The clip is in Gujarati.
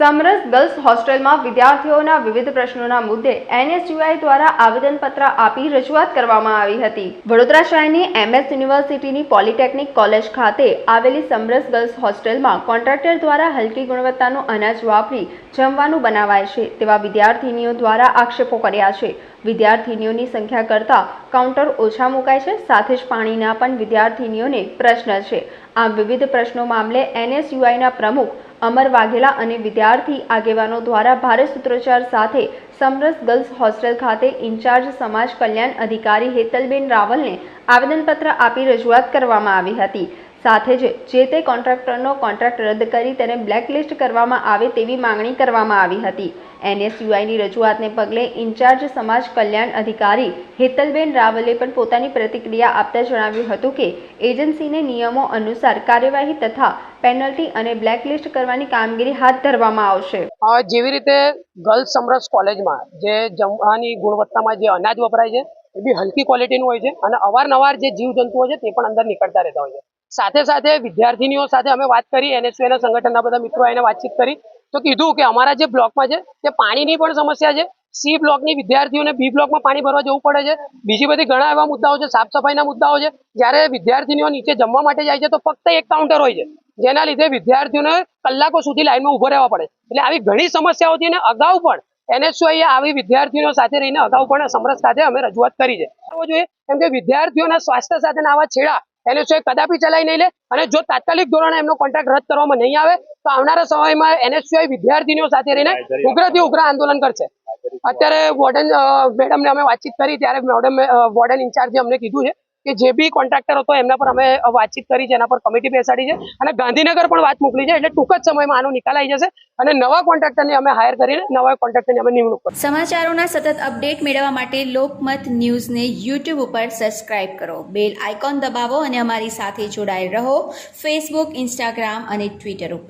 સમરસ ગર્લ્સ હોસ્ટેલમાં વિદ્યાર્થીઓના વિવિધ પ્રશ્નોના મુદ્દે એનએસયુઆઈ દ્વારા આવેદનપત્ર આપી રજૂઆત કરવામાં આવી હતી. વડોદરા શહેરની એમએસ યુનિવર્સિટીની પોલિટેકનિક કોલેજ ખાતે આવેલી સમરસ ગર્લ્સ હોસ્ટેલમાં કોન્ટ્રાક્ટર દ્વારા હલકી ગુણવત્તાનું અનાજ વાપરી જમવાનું બનાવાય છે તેવા વિદ્યાર્થીનીઓ દ્વારા આક્ષેપો કર્યા છે. વિદ્યાર્થીનીઓની સંખ્યા કરતાં કાઉન્ટર ઓછા મુકાય છે, સાથે જ પાણીના પણ વિદ્યાર્થીનીઓને પ્રશ્ન છે. આમ વિવિધ પ્રશ્નો મામલે એનએસયુઆઈના પ્રમુખ અમર વાઘેલા અને વિદ્યાર્થી આગેવાનો દ્વારા ભારે સૂત્રોચ્ચાર સાથે સમરસ ગર્લ્સ હોસ્ટેલ ખાતે ઇન્ચાર્જ સમાજ કલ્યાણ અધિકારી હેતલબેન રાવલને આવેદનપત્ર આપી રજૂઆત કરવામાં આવી હતી. સાથે જ જે તે કોન્ટ્રાક્ટરનો કોન્ટ્રાક્ટ રદ કરી તેને બ્લેકલિસ્ટ કરવામાં આવે તેવી માંગણી કરવામાં આવી હતી. એનએસયુઆઈની રજૂઆતને પગલે ઇન્ચાર્જ સમાજ કલ્યાણ અધિકારી હેતલબેન રાવલે પણ પોતાની પ્રતિક્રિયા આપતા જણાવ્યું હતું કે, એજન્સીને નિયમો અનુસાર કાર્યવાહી તથા પેનલ્ટી અને બ્લેકલિસ્ટ કરવાની કામગીરી હાથ ધરવામાં આવશે. જેવી રીતે ગર્લ્સ સમરસ કોલેજમાં જે જમવાની ગુણવત્તામાં જે અનાજ વપરાય છે, એ બી હલકી ક્વોલિટીનું હોય છે અને અવારનવાર જે જીવજંતુઓ છે તે પણ અંદર નીકળતા રહેતા હોય છે. સાથે સાથે વિદ્યાર્થીનીઓ સાથે અમે વાત કરી એનએસયુના સંગઠનના બધા મિત્રો એને વાતચીત કરી. તો કીધું કે અમારા જે બ્લોકમાં છે તે પાણીની પણ સમસ્યા છે. સી બ્લોકની વિદ્યાર્થીઓને બી બ્લોકમાં પાણી ભરવા જવું પડે છે. બીજી બધી ઘણા એવા મુદ્દાઓ છે સાફ સફાઈના મુદ્દાઓ છે. જ્યારે વિદ્યાર્થીનીઓ નીચે જમવા માટે જાય છે તો ફક્ત એક કાઉન્ટર હોય છે. જેના લીધે વિદ્યાર્થીઓને કલાકો સુધી લાઈનમાં ઊભો રહેવા પડે. એટલે આવી ઘણી સમસ્યાઓ હતી અને અગાઉ પણ એનએસયુઆઈએ આવી વિદ્યાર્થીઓ સાથે રહીને અગાઉ પણ સમરસ સાથે અમે રજૂઆત કરી છે. જોઈએ, કેમ કે વિદ્યાર્થીઓના સ્વાસ્થ્ય સાથેના આવા છેડા એનએસયુઆઈ કદાપી ચલાવી નહીં લે. અને જો તાત્કાલિક ધોરણે એમનો કોન્ટ્રાક્ટ રદ કરવામાં નહીં આવે તો આવનારા સમયમાં એનએસયુઆઈ વિદ્યાર્થીઓ સાથે રહીને ઉગ્રથી ઉગ્ર આંદોલન કરશે. અત્યારે વોર્ડન મેડમને અમે વાતચીત કરી ત્યારે મેડમ વોર્ડન ઇન્ચાર્જે અમને કીધું છે કે જે બી કોન્ટ્રાક્ટર હતો, એમના પર અમે વાતચીત કરી છે, એના પર કમિટી બેસાડી છે અને ગાંધીનગર પણ વાત મોકલી છે, એટલે ટૂંક જ સમયમાં આનો નિકાલ આવી જશે અને નવા કોન્ટ્રાક્ટરને અમે હાયર કરીને નવા કોન્ટ્રાક્ટરની અમે નિમણૂક સમાચારોના સતત અપડેટ મેળવવા માટે લોકમત ન્યૂઝને યુટ્યુબ ઉપર સબસ્ક્રાઇબ કરો. બેલ આઇકોન દબાવો અને અમારી સાથે જોડાયેલ રહો. ફેસબુક ઇન્સ્ટાગ્રામ અને ટ્વિટર ઉપર.